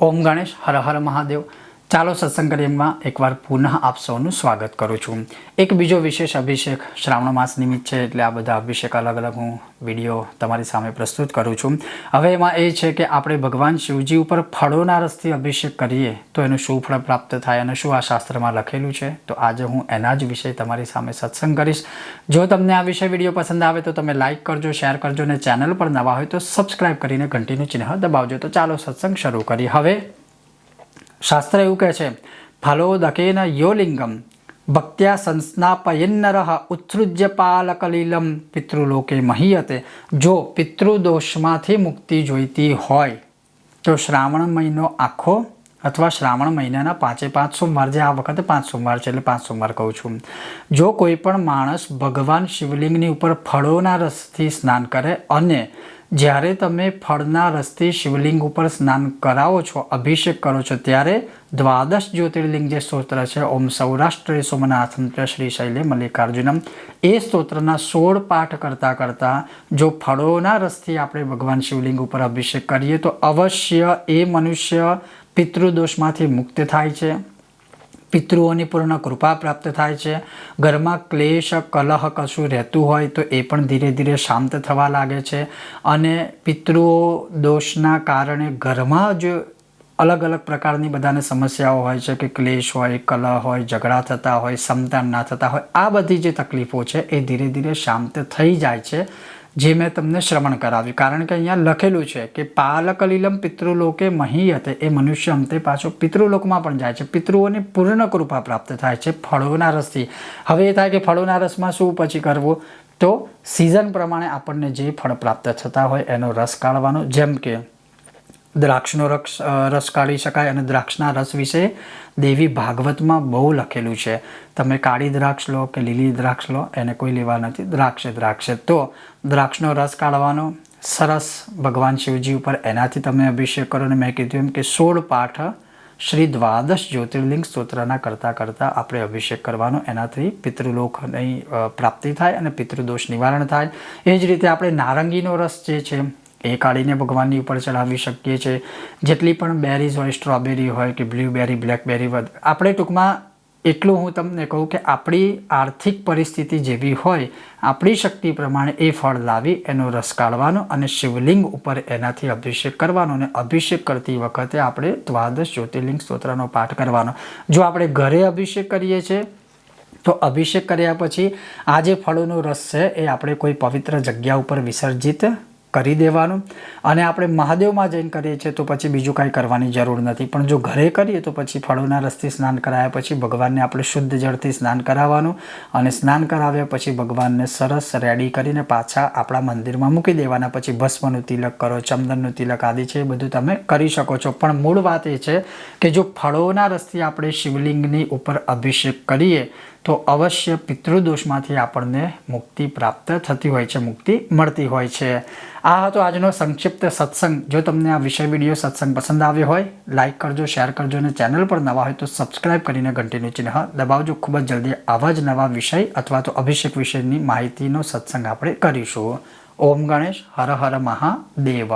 ઓમ ગણેશ હર હર મહાદેવ. ચાલો સત્સંગ કરીમાં એકવાર પુનઃ આપ સૌનું સ્વાગત કરું છું. એક બીજો વિશેષ અભિષેક શ્રાવણ માસ નિમિત્ત છે એટલે આ બધા અભિષેક અલગ અલગ હું વીડિયો તમારી સામે પ્રસ્તુત કરું છું. હવે એમાં એ છે કે આપણે ભગવાન શિવજી ઉપર ફળોના રસથી અભિષેક કરીએ, તો એનું શું ફળ પ્રાપ્ત થાય અને શું આ શાસ્ત્રમાં લખેલું છે? તો આજે હું એના જ વિષય તમારી સામે સત્સંગ કરીશ. જો તમને આ વિષય વીડિયો પસંદ આવે તો તમે લાઇક કરજો, શેર કરજો અને ચેનલ પર નવા હોય તો સબસ્ક્રાઇબ કરીને ઘંટીનું ચિહ્ન દબાવજો. તો ચાલો સત્સંગ શરૂ કરી હવે શાસ્ત્ર એવું કહે છે, ફલોદકેન યોલિંગમ ભક્ત્યા સંસ્નાપયન્નર ઉત્સૃજ્ય પાલકલીલમ પિતૃલોકે મહીયતે, જો પિતૃદોષમાંથી મુક્તિ જોઈતી હોય. તો શ્રાવણ મહિનો આખો અથવા શ્રાવણ મહિનાના પાંચે પાંચ સોમવાર, જે આ વખતે પાંચ સોમવાર છે એટલે પાંચ સોમવાર કહું છું. જો કોઈ પણ માણસ ભગવાન શિવલિંગની ઉપર ફળોના રસથી સ્નાન કરે અને જ્યારે તમે ફળના રસથી શિવલિંગ ઉપર સ્નાન કરાવો છો, અભિષેક કરો છો, ત્યારે દ્વાદશ જ્યોતિર્લિંગ જે સ્તોત્ર છે, ઓમ સૌરાષ્ટ્ર સોમનાથમ શ્રી શૈલે મલ્લિકાર્જુનમ, એ સ્તોત્રના સોળ પાઠ કરતાં કરતાં જો ફળોના રસથી આપણે ભગવાન શિવલિંગ ઉપર અભિષેક કરીએ, તો અવશ્ય એ મનુષ્ય પિતૃદોષમાંથી મુક્ત થાય છે. પિતૃઓની પૂર્ણ કૃપા પ્રાપ્ત થાય છે. ઘરમાં ક્લેશ, કલહ કશું રહેતું હોય તો એ પણ ધીરે ધીરે શાંત થવા લાગે છે. અને પિતૃઓ દોષના કારણે ઘરમાં જ અલગ અલગ પ્રકારની બધાને સમસ્યાઓ હોય છે કે ક્લેશ હોય, કલહ હોય, ઝઘડા થતા હોય, સમતાન ના થતા હોય, આ બધી જે તકલીફો છે એ ધીરે ધીરે શાંત થઈ જાય છે. જે મેં તમને શ્રવણ કરાવ્યું. કારણ કે અહીંયા લખેલું છે કે પાલકલીલમ પિતૃલોકે મહીયતે એ મનુષ્ય અંતે પાછો પિતૃલોકમાં પણ જાય છે. પિતૃઓની પૂર્ણ કૃપા પ્રાપ્ત થાય છે ફળોના રસથી. હવે એ થાય કે ફળોના રસમાં શું પછી કરવું? તો સિઝન પ્રમાણે આપણને જે ફળ પ્રાપ્ત થતા હોય એનો રસ કાઢવાનો. જેમ કે દ્રાક્ષનો રસ રસ કાઢી શકાય અને દ્રાક્ષના રસ વિશે દેવી ભાગવતમાં બહુ લખેલું છે. તમે કાળી દ્રાક્ષ લો કે લીલી દ્રાક્ષ લો, એને કોઈ લેવા નથી. દ્રાક્ષે દ્રાક્ષે. તો દ્રાક્ષનો રસ કાઢવાનો સરસ ભગવાન શિવજી ઉપર એનાથી તમે અભિષેક કરો અને મેં કીધું એમ કે સોળ પાઠ શ્રી દ્વાદશ જ્યોતિર્લિંગ સ્તોત્રના કરતાં કરતાં આપણે અભિષેક કરવાનો. એનાથી પિતૃલોકની પ્રાપ્તિ થાય અને પિતૃદોષ નિવારણ થાય. એ જ રીતે આપણે નારંગીનો રસ જે છે એ કાઢીને ભગવાનની ઉપર ચઢાવી શકીએ છીએ. જેટલી પણ બેરીઝ હોય સ્ટ્રોબેરી હોય કે બ્લ્યુબેરી બ્લેકબેરી આપણે ટૂંકમાં એટલું હું તમને કહું કે આપણી આર્થિક પરિસ્થિતિ જેવી હોય, આપણી શક્તિ પ્રમાણે એ ફળ લાવી, એનો રસ કાઢવાનો અને શિવલિંગ ઉપર એનાથી અભિષેક કરવાનો અને અભિષેક કરતી વખતે આપણે દ્વાદશ જ્યોતિર્લિંગ સ્તોત્રનો પાઠ કરવાનો. જો આપણે ઘરે અભિષેક કરીએ છીએ, તો અભિષેક કર્યા પછી આ જે ફળોનો રસ છે, એ આપણે કોઈ પવિત્ર જગ્યા ઉપર વિસર્જિત કરી દેવાનું. અને આપણે મહાદેવમાં જઈને કરીએ છીએ તો પછી બીજું કાંઈ કરવાની જરૂર નથી. પણ જો ઘરે કરીએ તો પછી ફળોના રસથી સ્નાન કરાયા પછી ભગવાનને આપણે શુદ્ધ જળથી સ્નાન કરાવવાનું અને સ્નાન કરાવ્યા પછી ભગવાનને સરસ રેડી કરીને પાછા આપણા મંદિરમાં મૂકી દેવાના. પછી ભસ્મનું તિલક કરો, ચંદનનું તિલક આદિ છે એ બધું તમે કરી શકો છો. પણ મૂળ વાત એ છે કે જો ફળોના રસથી આપણે શિવલિંગની ઉપર અભિષેક કરીએ તો અવશ્ય પિતૃદોષમાંથી આપણને મુક્તિ પ્રાપ્ત થતી હોય છે, મુક્તિ મળતી હોય છે. આ હતો આજનો સંક્ષિપ્ત સત્સંગ. જો તમને આ વિષય વીડિયો સત્સંગ પસંદ આવ્યો હોય લાઇક કરજો, શેર કરજો અને ચેનલ પર નવા હોય તો સબસ્ક્રાઇબ કરીને ઘંટીનું ચિહ્ન દબાવજો. ખૂબ જ જલ્દી આવા જ નવા વિષય અથવા તો અભિષેક વિષયની માહિતીનો સત્સંગ આપણે કરીશું. ઓમ ગણેશ, હર હર મહાદેવ.